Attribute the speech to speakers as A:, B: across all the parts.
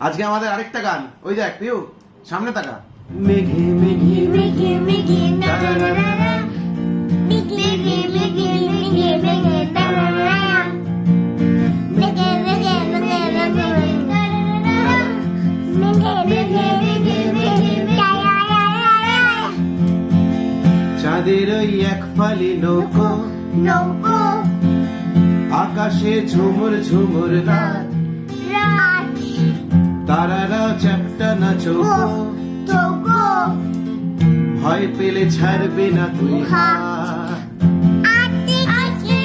A: আজকে আমাদের আরেকটা গান ওই দেখ পিউ সামনে তাকা
B: মেঘে মেঘে
C: মেঘে মেঘে ইয়া ইয়া ইয়া ইয়া
A: চাঁদের ওই এক ফালি নৌকো
C: নৌকো
A: আকাশে ঝুমুর ঝুমুর রাত তারারা চ্যাপটা না চৌকো ভয় পেলে ছাড়বে না তুই হাত
C: আজকে আজকে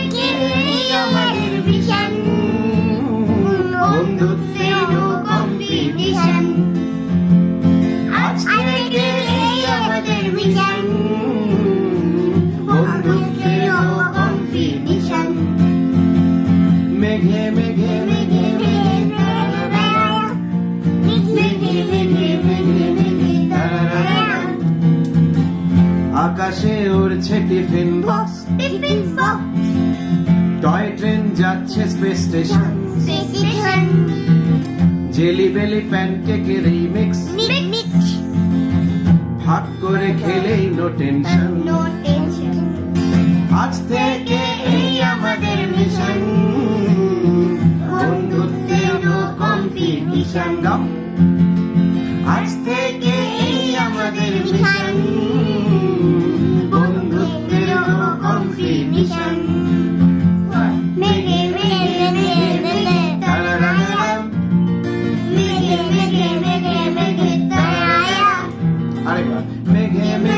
A: আকাশে উড়ছে টিফিন বক্স। টয় ট্রেন যাচ্ছে স্পেস স্টেশন জেলি বেলি প্যানকেকের রিমিক্স ভাগ করে খেলেই নো টেনশন আজ থেকে এই আমাদের মিশন বন্ধুত্বের কম্পিটিশন আজ থেকে Mickey, Mickey, Mickey, Mickey, Mickey, Mickey,